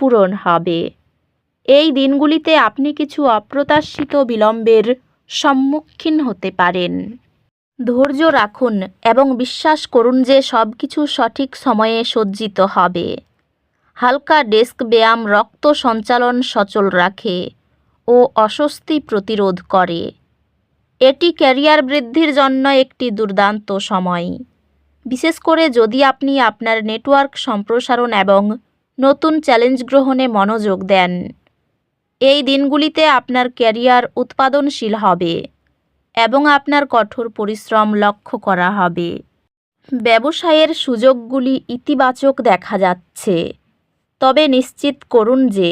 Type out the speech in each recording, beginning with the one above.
পূরণ হবে। এই দিনগুলিতে আপনি কিছু অপ্রত্যাশিত বিলম্বের সম্মুখীন হতে পারেন। ধৈর্য রাখুন এবং বিশ্বাস করুন যে সব কিছু সঠিক সময়ে সজ্জিত হবে। হালকা ডেস্ক ব্যায়াম রক্ত সঞ্চালন সচল রাখে ও অস্বস্তি প্রতিরোধ করে। এটি ক্যারিয়ার বৃদ্ধির জন্য একটি দুর্দান্ত সময়। বিশেষ করে যদি আপনি আপনার নেটওয়ার্ক সম্প্রসারণ এবং নতুন চ্যালেঞ্জ গ্রহণে মনোযোগ দেন। এই দিনগুলিতে আপনার ক্যারিয়ার উৎপাদনশীল হবে এবং আপনার কঠোর পরিশ্রম লক্ষ্য করা হবে। ব্যবসায়ের সুযোগগুলি ইতিবাচক দেখা যাচ্ছে। তবে নিশ্চিত করুন যে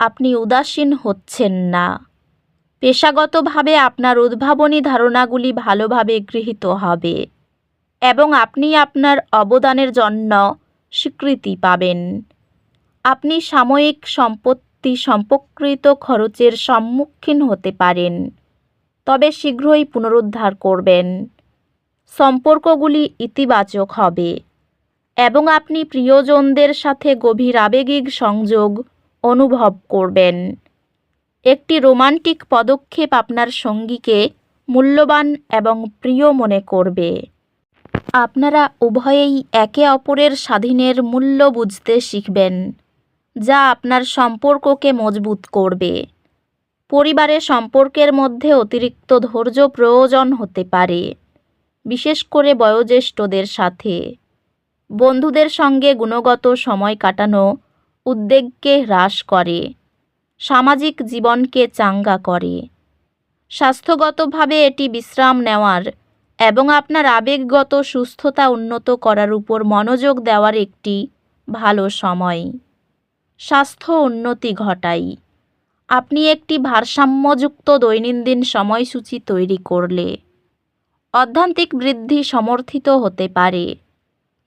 আপনি উদাসীন হচ্ছেন না। পেশাগতভাবে আপনার উদ্ভাবনী ধারণাগুলি ভালোভাবে গৃহীত হবে এবং আপনি আপনার অবদানের জন্য স্বীকৃতি পাবেন। আপনি সাময়িক সম্পত্তি সম্পর্কিত খরচের সম্মুখীন হতে পারেন, তবে শীঘ্রই পুনরুদ্ধার করবেন। সম্পর্কগুলি ইতিবাচক হবে এবং আপনি প্রিয়জনদের সাথে গভীর আবেগিক সংযোগ অনুভব করবেন। একটি রোমান্টিক পদক্ষেপ আপনার সঙ্গীকে মূল্যবান এবং প্রিয় মনে করবে। আপনারা উভয়েই একে অপরের স্বাধীনের মূল্য বুঝতে শিখবেন। যা আপনার সম্পর্ককে মজবুত করবে। পরিবারে সম্পর্কের মধ্যে অতিরিক্ত ধৈর্য প্রয়োজন হতে পারে, বিশেষ করে বয়োজ্যেষ্ঠদের সাথে। বন্ধুদের সঙ্গে গুণগত সময় কাটানো উদ্বেগকে হ্রাস করে, সামাজিক জীবনকে চাঙ্গা করে। স্বাস্থ্যগতভাবে এটি বিশ্রাম নেওয়ার এবং আপনার আবেগগত সুস্থতা উন্নত করার উপর মনোযোগ দেওয়ার একটি ভালো সময়। স্বাস্থ্য উন্নতি ঘটাই। আপনি একটি ভারসাম্যযুক্ত দৈনন্দিন সময়সূচি তৈরি করলে অধ্যান্তিক বৃদ্ধি সমর্থিত হতে পারে,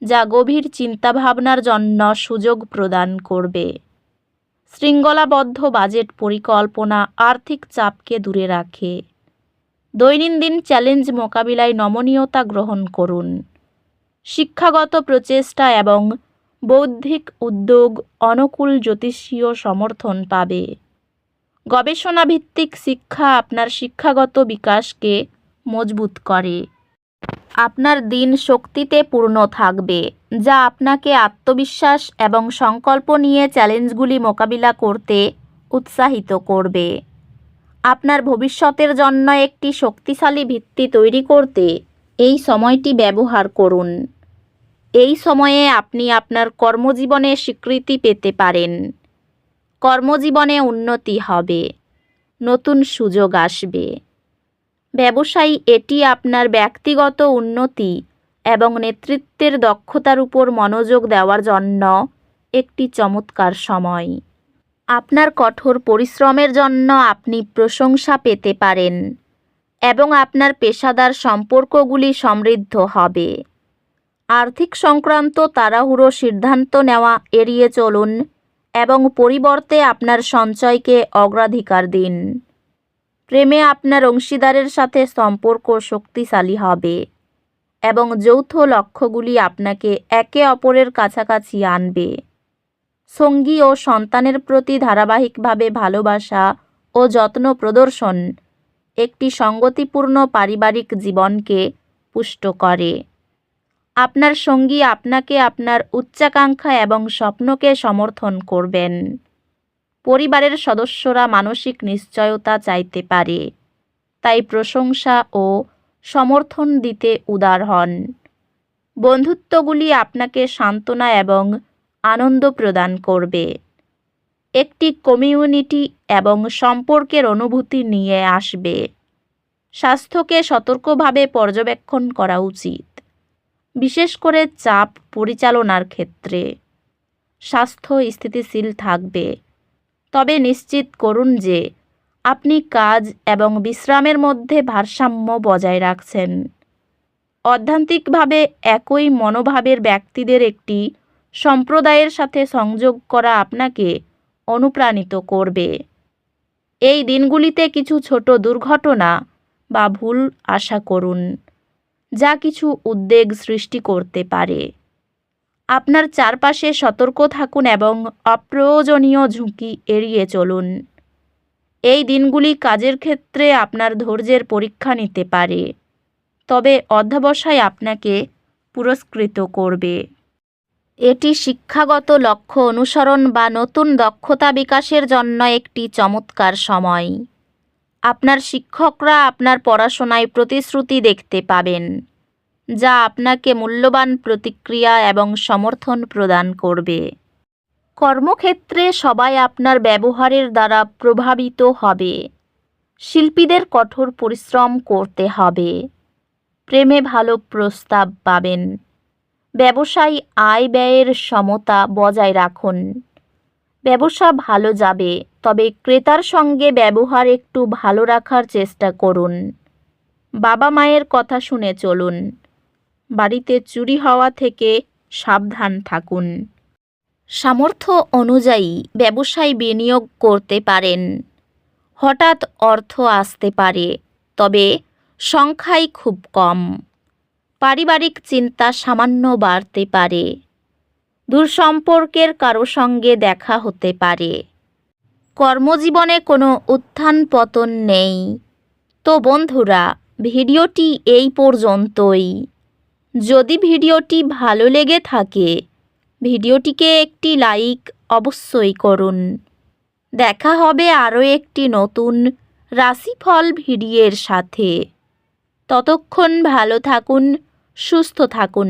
যা গভীর চিন্তাভাবনার জন্য সুযোগ প্রদান করবে। শৃঙ্খলাবদ্ধ বাজেট পরিকল্পনা আর্থিক চাপকে দূরে রাখে। দৈনন্দিন চ্যালেঞ্জ মোকাবিলায় নমনীয়তা গ্রহণ করুন। শিক্ষাগত প্রচেষ্টা এবং বৌদ্ধিক উদ্যোগ অনুকূল জ্যোতিষীয় সমর্থন পাবে। গবেষণাভিত্তিক শিক্ষা আপনার শিক্ষাগত বিকাশকে মজবুত করে। আপনার দিন শক্তিতে পূর্ণ থাকবে, যা আপনাকে আত্মবিশ্বাস এবং সংকল্প নিয়ে চ্যালেঞ্জগুলি মোকাবিলা করতে উৎসাহিত করবে। আপনার ভবিষ্যতের জন্য একটি শক্তিশালী ভিত্তি তৈরি করতে এই সময়টি ব্যবহার করুন। এই সময়ে আপনি আপনার কর্মজীবনে স্বীকৃতি পেতে পারেন। কর্মজীবনে উন্নতি হবে। নতুন সুযোগ আসবে। ব্যবসায়ী, এটি আপনার ব্যক্তিগত উন্নতি এবং নেতৃত্বের দক্ষতার উপর মনোযোগ দেওয়ার জন্য একটি চমৎকার সময়। আপনার কঠোর পরিশ্রমের জন্য আপনি প্রশংসা পেতে পারেন এবং আপনার পেশাদার সম্পর্কগুলি সমৃদ্ধ হবে। আর্থিক সংক্রান্ত তাড়াহুড়ো সিদ্ধান্ত নেওয়া এড়িয়ে চলুন এবং পরিবর্তে আপনার সঞ্চয়কে অগ্রাধিকার দিন। প্রেমে আপনার অংশীদারের সাথে সম্পর্ক শক্তিশালী হবে এবং যৌথ লক্ষ্যগুলি আপনাকে একে অপরের কাছাকাছি আনবে। সঙ্গী ও সন্তানের প্রতি ধারাবাহিকভাবে ভালোবাসা ও যত্ন প্রদর্শন একটি সঙ্গতিপূর্ণ পারিবারিক জীবনকে পুষ্ট করে। আপনার সঙ্গী আপনাকে আপনার উচ্চাকাঙ্ক্ষা এবং স্বপ্নকে সমর্থন করবেন। পরিবারের সদস্যরা মানসিক নিশ্চয়তা চাইতে পারে। তাই প্রশংসা ও সমর্থন দিতে উদার হন। বন্ধুত্বগুলি আপনাকে সান্ত্বনা এবং আনন্দ প্রদান করবে। একটি কমিউনিটি এবং সম্পর্কের অনুভূতি নিয়ে আসবে। স্বাস্থ্যকে সতর্কভাবে পর্যবেক্ষণ করা উচিত। বিশেষ করে চাপ পরিচালনার ক্ষেত্রে। স্বাস্থ্য স্থিতিশীল থাকবে। তবে নিশ্চিত করুন যে, আপনি কাজ এবং বিশ্রামের মধ্যে ভারসাম্য বজায় রাখছেন। অধ্যান্তিকভাবে একই মনোভাবের ব্যক্তিদের একটি সম্প্রদায়ের সাথে সংযোগ করা আপনাকে অনুপ্রাণিত করবে। এই দিনগুলিতে কিছু ছোট দুর্ঘটনা বা ভুল আশা করুন। যা কিছু উদ্বেগ সৃষ্টি করতে পারে। আপনার চারপাশে সতর্ক থাকুন এবং অপ্রয়োজনীয় ঝুঁকি এড়িয়ে চলুন। এই দিনগুলি কাজের ক্ষেত্রে আপনার ধৈর্যের পরীক্ষা নিতে পারে, তবে অধ্যবসায় আপনাকে পুরস্কৃত করবে। এটি শিক্ষাগত লক্ষ্য অনুসরণ বা নতুন দক্ষতা বিকাশের জন্য একটি চমৎকার সময়। আপনার শিক্ষকরা আপনার পড়াশোনায় প্রতিশ্রুতি দেখতে পাবেন, যা আপনাকে মূল্যবান প্রতিক্রিয়া এবং সমর্থন প্রদান করবে। কর্মক্ষেত্রে সবাই আপনার ব্যবহারের দ্বারা প্রভাবিত হবে। শিল্পীদের কঠোর পরিশ্রম করতে হবে। প্রেমে ভালো প্রস্তাব পাবেন। ব্যবসায়ী আয় ব্যয়ের সমতা বজায় রাখুন। ব্যবসা ভালো যাবে, তবে ক্রেতার সঙ্গে ব্যবহার একটু ভালো রাখার চেষ্টা করুন। বাবা মায়ের কথা শুনে চলুন। বাড়িতে চুরি হওয়া থেকে সাবধান থাকুন। সামর্থ্য অনুযায়ী ব্যবসায় বিনিয়োগ করতে পারেন। হঠাৎ অর্থ আসতে পারে, তবে সংখ্যাই খুব কম। পারিবারিক চিন্তা সামান্য বাড়তে পারে। দূরসম্পর্কের কারও সঙ্গে দেখা হতে পারে। কর্মজীবনে কোনো উত্থান পতন নেই। তো বন্ধুরা, ভিডিওটি এই পর্যন্তই। যদি ভিডিওটি ভালো লেগে থাকে, ভিডিওটিকে একটি লাইক অবশ্যই করুন। দেখা হবে আরও একটি নতুন রাশিফল ভিডিওর সাথে। ততক্ষণ ভালো থাকুন, সুস্থ থাকুন।